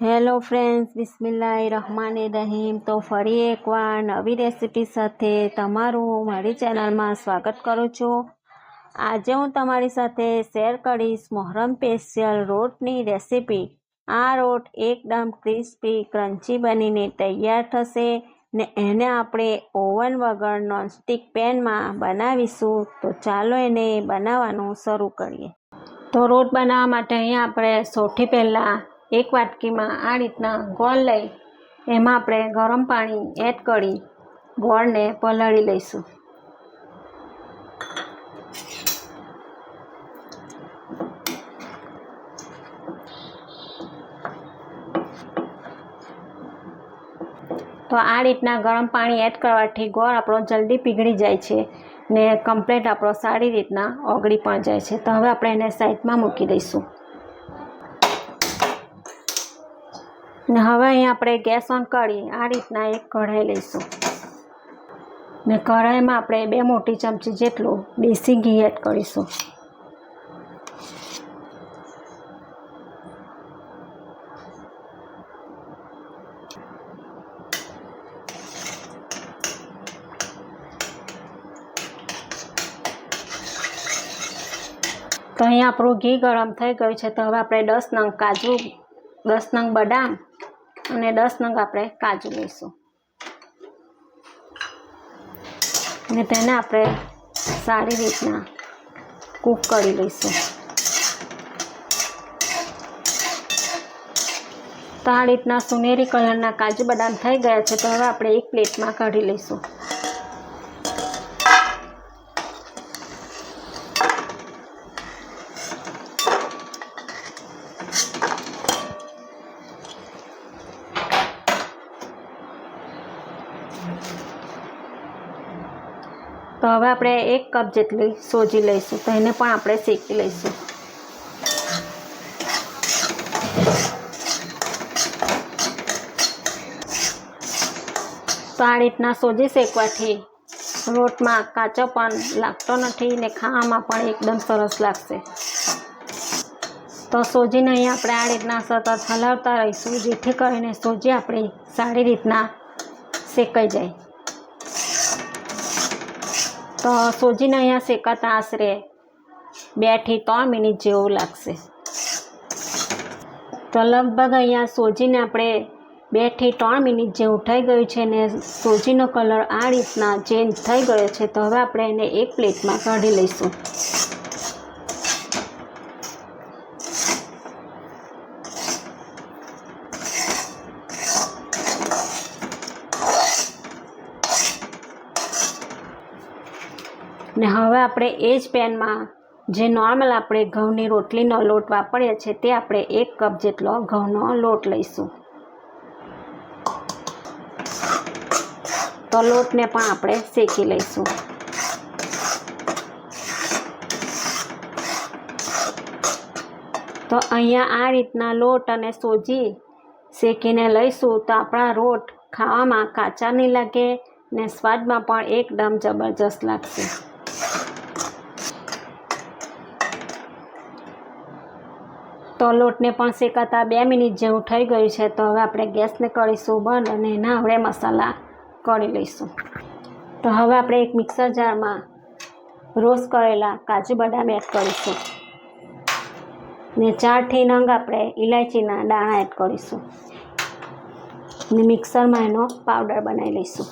Hello friends બિસ્મિલ્લાહ રહમાન રહીમ તો ફરી એકવાર નવી રેસિપી સાથે તમારું મારી ચેનલમાં સ્વાગત કરું છું. આજે હું તમારી સાથે શેર કરીશ મોહરમ સ્પેશિયલ રોટની રેસિપી આ રોટ એકદમ ક્રિસ્પી ક્રન્ચી બનીને તૈયાર થશે ને એને આપણે ઓવન વગર નોનસ્ટિક પેનમાં બનાવીશું. તો ચાલો એને બનાવવાનું શરૂ કરીએ. તો રોટ બનાવવા માટે અહીંયા આપણે સૌથી પહેલાં એક વાટકીમાં આ રીતના ગોળ લઈ એમાં આપણે ગરમ પાણી એડ કરી ગોળને પલાળી લઈશું. તો આ રીતના ગરમ પાણી એડ કરવાથી ગોળ આપણો જલ્દી પીગળી જાય છે ને કમ્પ્લેટ આપણો સારી રીતના ઓગળી પણ જાય છે. તો હવે આપણે એને સાઈડમાં મૂકી દઈશું. ને હવે અહીંયા આપણે ગેસ ઓન કરી આ રીતના એક કઢાઈ લઈશું. ને કઢાઈમાં આપણે બે મોટી ચમચી જેટલું દેશી ઘી એડ કરીશું. તો અહીં આપણું ઘી ગરમ થઈ ગયું છે. તો હવે આપણે દસ નંગ કાજુ દસ નંગ બદામ અને દસ નંગ આપણે કાજુ લઈશું. અને તેને આપણે સારી રીતના કૂક કરી લઈશું. તો આ રીતના સુનેરી કલરના કાજુ બદામ થઈ ગયા છે, તો હવે આપણે એક પ્લેટમાં કાઢી લઈશું. હવે આપણે એક કપ જેટલી સોજી લઈશું તો એને પણ આપણે શેકી લઈશું. તો આ રીતના સોજી શેકવાથી રોટમાં કાચો પણ લાગતો નથી ને ખાવામાં પણ એકદમ સરસ લાગશે. તો સોજીને અહીં આપણે આ રીતના સતત હલાવતા રહીશું, જેથી કરીને સોજી આપણી સારી રીતના શેકાઈ જાય. તો સોજીને અહીંયા શેકાતા આશરે બેથી ત્રણ મિનિટ જેવું લાગશે. તો લગભગ અહીંયા સોજીને આપણે બેથી ત્રણ મિનિટ જેવું થઈ ગયું છે ને સોજીનો કલર આ રીતના ચેન્જ થઈ ગયો છે, તો હવે આપણે એને એક પ્લેટમાં કાઢી લઈશું. ને હવે આપણે એ જ પેનમાં જે નોર્મલ આપણે ઘઉંની રોટલીનો લોટ વાપરીએ છીએ તે આપણે એક કપ જેટલો ઘઉંનો લોટ લઈશું. તો લોટને પણ આપણે શેકી લઈશું. તો અહીંયા આ રીતના લોટ અને સોજી શેકીને લઈશું તો આપણા રોટ ખાવામાં કાચા નહીં લાગે ને સ્વાદમાં પણ એકદમ જબરજસ્ત લાગશે. તો લોટને પણ શેકાતા બે મિનિટ જેવું થઈ ગયું છે, તો હવે આપણે ગેસને કરીશું બંધ અને એના હવે મસાલા કરી લઈશું. તો હવે આપણે એક મિક્સર જારમાં રોસ્ટ કરેલા કાજુ બદામ એડ કરીશું. ને ચારથી નંગ આપણે ઇલાયચીના દાણા એડ કરીશું. ને મિક્સરમાં એનો પાવડર બનાવી લઈશું.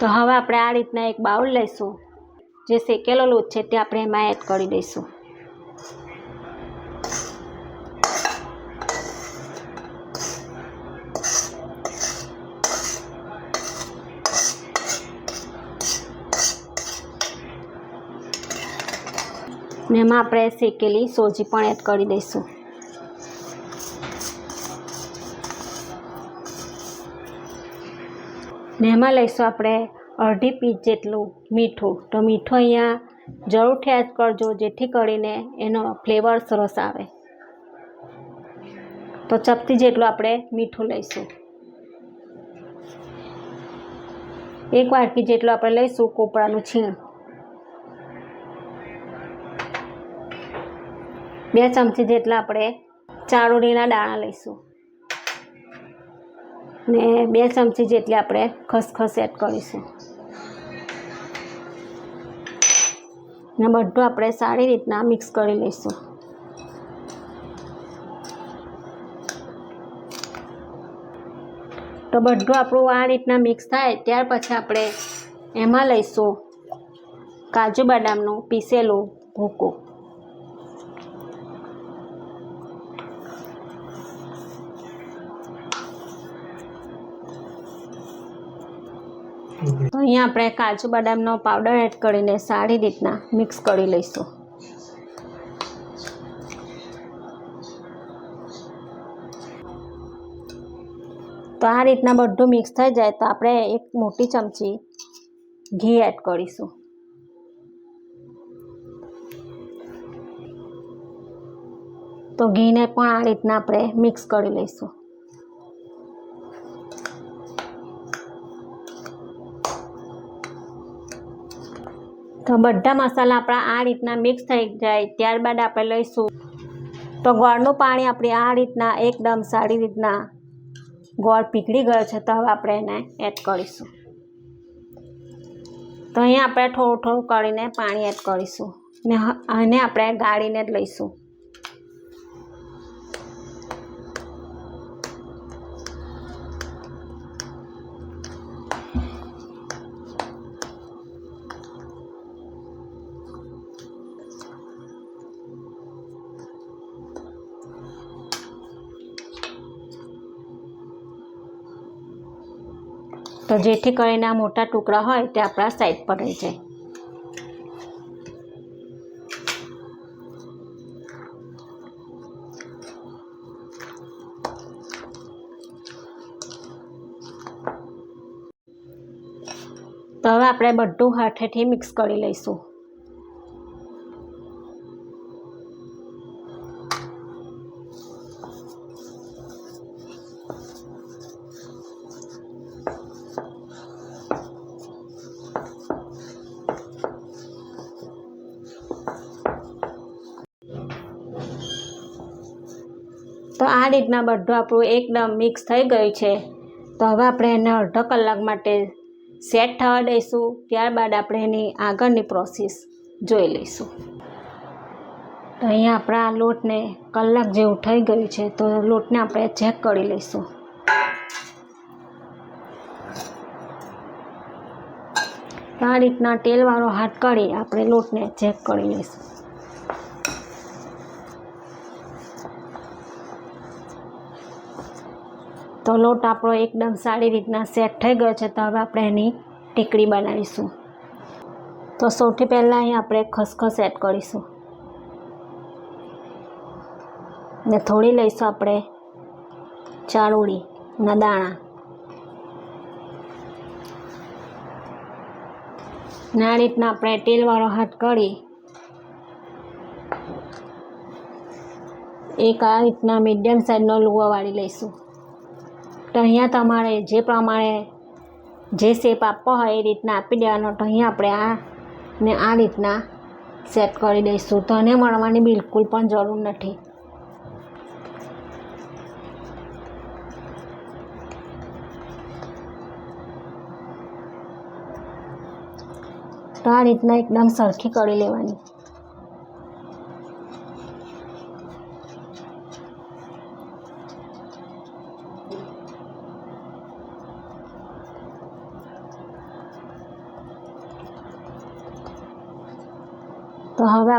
તો હવે આપણે આ રીતના એક બાઉલ લઈશું. જે શેકેલો લોટ છે તે આપણે એમાં એડ કરી દઈશું. ને એમાં આપણે શેકેલી સોજી પણ એડ કરી દઈશું. ને એમાં લઈશું આપણે અડધી પીસ જેટલું મીઠું. તો મીઠું અહીંયા જરૂરથી એડ કરજો, જેથી કરીને એનો ફ્લેવર સરસ આવે. તો ચપટી જેટલું આપણે મીઠું લઈશું. એક વાટકી જેટલું આપણે લઈશું કોપરાનું છીણ. બે ચમચી જેટલા આપણે ચારોળીના દાણા લઈશું. ને બે ચમચી જેટલી આપણે ખસખસ એડ કરીશું. ને બધું આપણે સારી રીતના મિક્સ કરી લઈશું. તો બધું આપણું આ રીતના મિક્સ થાય, ત્યાર પછી આપણે એમાં લઈશું કાજુ બદામનું પીસેલું ભૂકું. અહીંયા આપણે કાજુ બદામનો પાવડર એડ કરીને સારી રીતના મિક્સ કરી લઈશું. તો આ રીતના બધું મિક્સ થઈ જાય તો આપણે એક મોટી ચમચી ઘી એડ કરીશું. તો ઘીને પણ આ રીતના આપણે મિક્સ કરી લઈશું. તો બધા મસાલા આપણા આ રીતના મિક્સ થઈ જાય, ત્યારબાદ આપણે લઈશું તો ગોળનું પાણી આપણે આ રીતના એકદમ સારી રીતના ગોળ પીગળી ગયો છે, તો હવે આપણે એને એડ કરીશું. તો અહીંયા આપણે થોડું થોડું કરીને પાણી એડ કરીશું ને આને આપણે ગાળીને જ લઈશું. તો જેથી કરીને આ મોટા ટુકડા હોય તે આપણા સાઈડ પર રહી જાય. તો હવે આપણે બધું હાથેથી મિક્સ કરી લઈશું. તો આ રીતના બધું આપણું એકદમ મિક્સ થઈ ગયું છે. તો હવે આપણે એને અડધો કલાક માટે સેટ થવા દઈશું. ત્યારબાદ આપણે એની આગળની પ્રોસેસ જોઈ લઈશું. તો અહીંયા આપણા લોટને કલાક જેવું થઈ ગયું છે. તો લોટને આપણે ચેક કરી લઈશું. આ રીતના તેલવાળો હાથ કરી આપણે લોટને ચેક કરી લઈશું. તો લોટ આપણો એકદમ સારી રીતના સેટ થઈ ગયો છે, તો હવે આપણે એની ટીકડી બનાવીશું. તો સૌથી પહેલાં અહીં આપણે ખસખસ એડ કરીશું. ને થોડી લઈશું આપણે ચાળુડી ના દાણા. ને આ રીતના આપણે તેલવાળો હાથ કરી એક આ રીતના મીડિયમ સાઈઝનો લુવા વાળી લઈશું. તો અહીંયા તમારે જે પ્રમાણે જે શેપ આપવો હોય એ રીતના આપી દેવાનો. તો અહીંયા આપણે આ ને આ રીતના સેટ કરી દઈશું. તો એને મળવાની બિલકુલ પણ જરૂર નથી. તો આ રીતના એકદમ સરખી કરી લેવાની.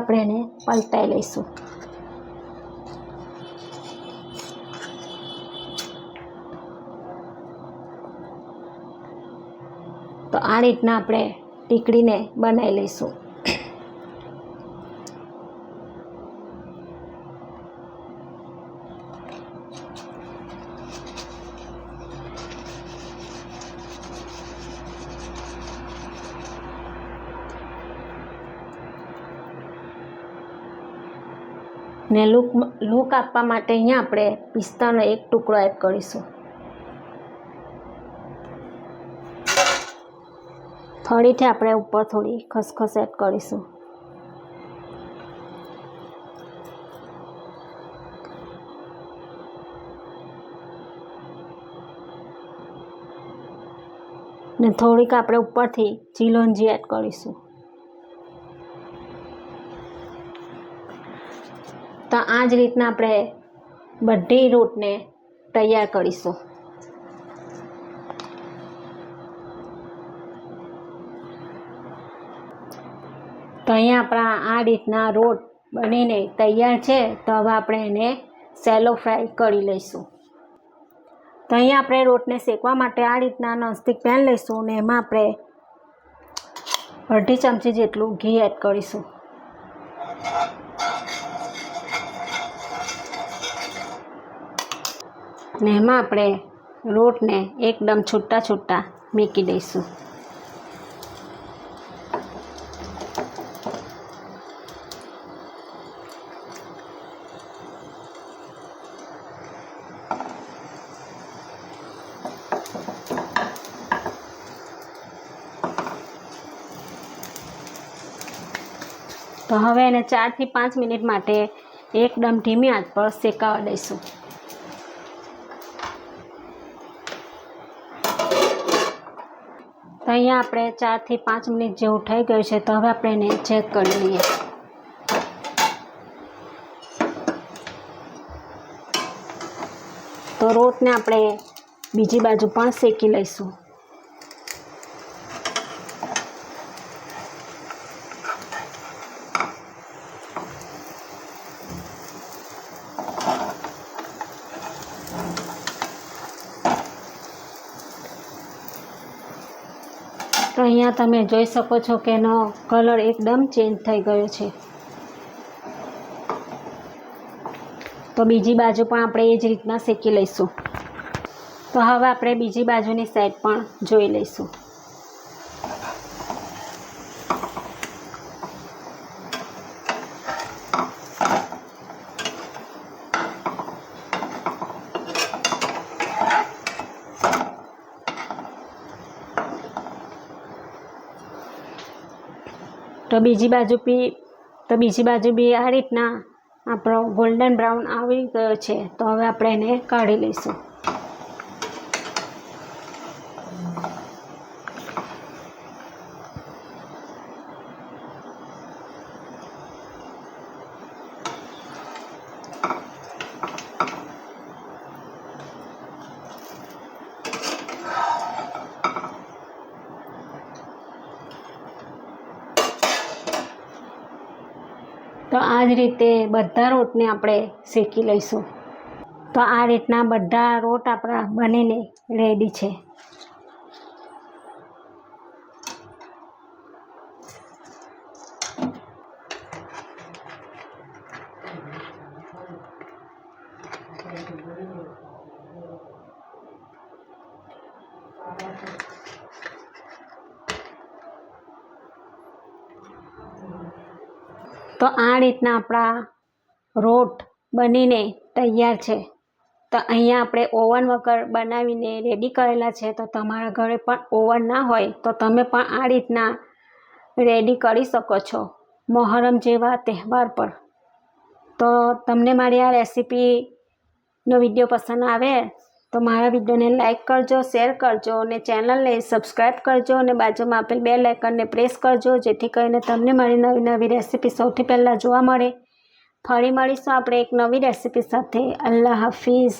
આપણે એને પલટાઈ લઈશું. તો આ રીતના આપણે ટીકડીને બનાવી લઈશું. ને લુક લુક આપવા માટે અહીંયા આપણે પિસ્તાનો એક ટુકડો એડ કરીશું. ફરીથી આપણે ઉપર થોડી ખસખસ એડ કરીશું. ને થોડીક આપણે ઉપરથી ચીલોંજી એડ કરીશું. તો આ જ રીતના આપણે બધી રોટને તૈયાર કરીશું. તો અહીંયા આપણા આ રીતના રોટ બનીને તૈયાર છે, તો હવે આપણે એને સેલો ફ્રાય કરી લઈશું. તો અહીંયા આપણે રોટને શેકવા માટે આ રીતના નોનસ્ટિક પેન લઈશું અને એમાં આપણે અડધી ચમચી જેટલું ઘી એડ કરીશું. ને એમાં આપણે રોટને એકદમ છૂટા છૂટા મૂકી દઈશું. તો હવે એને ચારથી પાંચ મિનિટ માટે એકદમ ધીમી આંચ પર શેકાવા દઈશું. અહીંયા આપણે ચારથી પાંચ મિનિટ જેવું થઈ ગયું છે, તો હવે આપણે એને ચેક કરી લઈએ. તો રોટને આપણે બીજી બાજુ પણ શેકી લઈશું. તો અહીંયા તમે જોઈ શકો છો કે એનો કલર એકદમ ચેન્જ થઈ ગયો છે. તો બીજી બાજુ પણ આપણે એ જ રીતના શેકી લઈશું. તો હવે આપણે બીજી બાજુની સાઈડ પણ જોઈ લઈશું. તો બીજી બાજુ બી, તો બીજી બાજુ બી આ રીતના આપણો ગોલ્ડન બ્રાઉન આવી ગયો છે. તો હવે આપણે એને કાઢી લઈશું. તો આ જ રીતે બધા રોટને આપણે શેકી લઈશું. તો આ રીતના બધા રોટ આપણા બનીને રેડી છે. તો આ રીતના આપણા રોટ બનીને તૈયાર છે. તો અહીંયા આપણે ઓવન વગર બનાવીને રેડી કરેલા છે. તો તમારા ઘરે પણ ઓવન ના હોય તો તમે પણ આ રીતના રેડી કરી શકો છો. મોહરમ જેવા તહેવાર પર. તો તમને મારી આ રેસીપીનો વીડિયો પસંદ આવે તો મારા વિડીયોને લાઇક કરજો શેર કરજો અને ચેનલને સબસ્ક્રાઈબ કરજો અને બાજુમાં આપેલ બે લાઇકનને પ્રેસ કરજો, જેથી કરીને તમને મારી નવી નવી રેસીપી સૌથી પહેલાં જોવા મળે. ફરી મળીશું આપણે એક નવી રેસીપી સાથે. અલ્લાહ હાફિઝ.